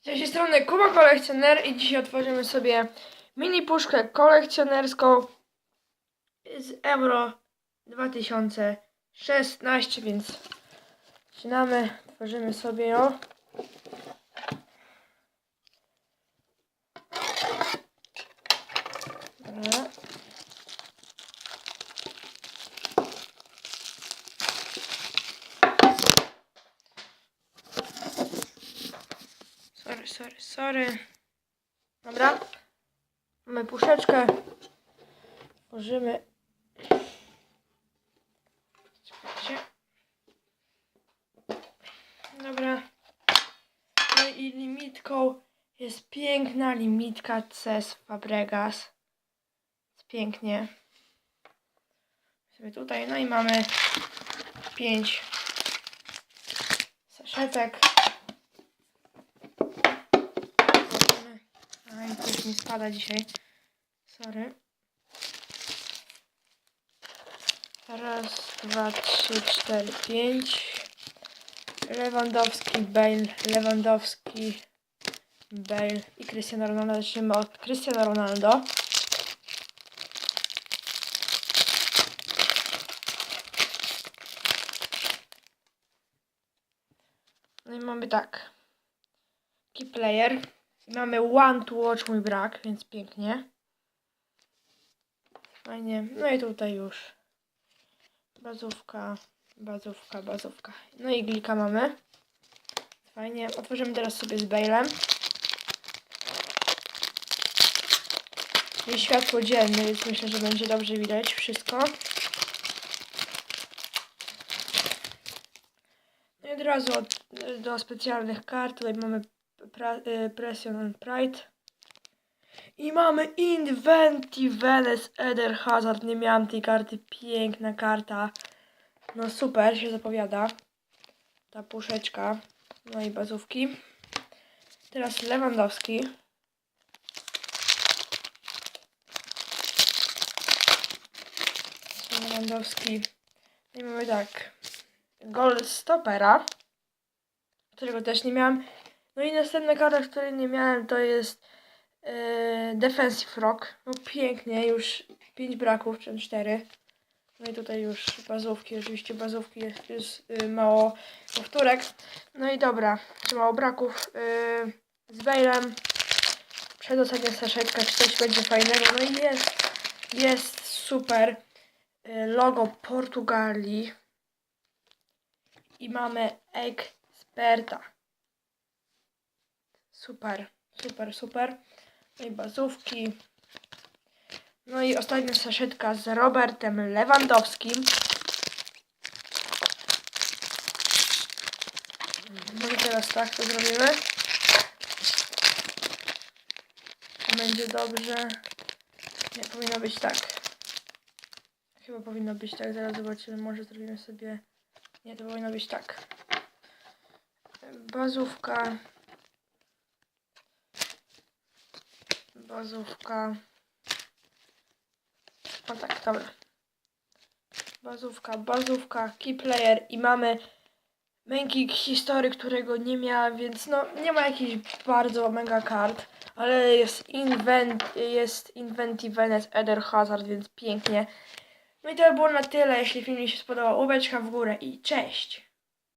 Z tej strony Kuba Kolekcjoner i dzisiaj otworzymy sobie mini puszkę kolekcjonerską z Euro 2016, więc zaczynamy, tworzymy sobie ją. Dobra. Sorry, sorry, sorry. Dobra. Mamy puszeczkę. Czekajcie. Dobra. No i limitką jest piękna limitka CES Fabregas. Jest pięknie. Sobie tutaj. No i mamy pięć saszetek. Coś mi spada dzisiaj. Sorry. Raz, dwa, trzy, cztery, pięć. Lewandowski, Bale, Lewandowski, Bale i Cristiano Ronaldo. Zaczniemy od Cristiano Ronaldo. No i mamy tak. Key player. Mamy one to watch mój brak, więc pięknie. Fajnie. No i tutaj już. Bazówka, bazówka, bazówka. No i glika mamy. Fajnie. Otworzymy teraz sobie z Bailem. Jest światło dzienne, więc myślę, że będzie dobrze widać wszystko. No i od razu od, do specjalnych kart. Tutaj mamy pra, y, Pression and Pride. I mamy Inventiveness Eder Hazard. Nie miałam tej karty. Piękna karta. No super się zapowiada. Ta puszeczka. No i bazówki. Teraz Lewandowski. Lewandowski. I mamy tak. Gol stopera. Którego też nie miałam. No i następna karta, której nie miałem, to jest e, Defensive Rock. No pięknie, już 5 braków, czy 4. No i tutaj już bazówki, oczywiście bazówki jest, jest y, mało powtórek. No i dobra, czy mało braków. Y, z Bailem. Przedostatnia saszetka, czy coś będzie fajnego. No i jest, jest super. Y, logo Portugalii. I mamy eksperta. Super, super, super. No i bazówki. No i ostatnia saszetka z Robertem Lewandowskim. No i teraz tak to zrobimy. Będzie dobrze. Nie, powinno być tak. Chyba powinno być tak. Zaraz zobaczymy. Może zrobimy sobie... Nie, to powinno być tak. Bazówka. Bazówka. O tak, dobra. Bazówka, bazówka, key player i mamy męki history, którego nie miała, więc no nie ma jakichś bardzo mega kart, ale jest invent, jest Inventiveness Eder Hazard, więc pięknie. No i to by było na tyle, jeśli film mi się spodobał, łapeczka w górę i cześć!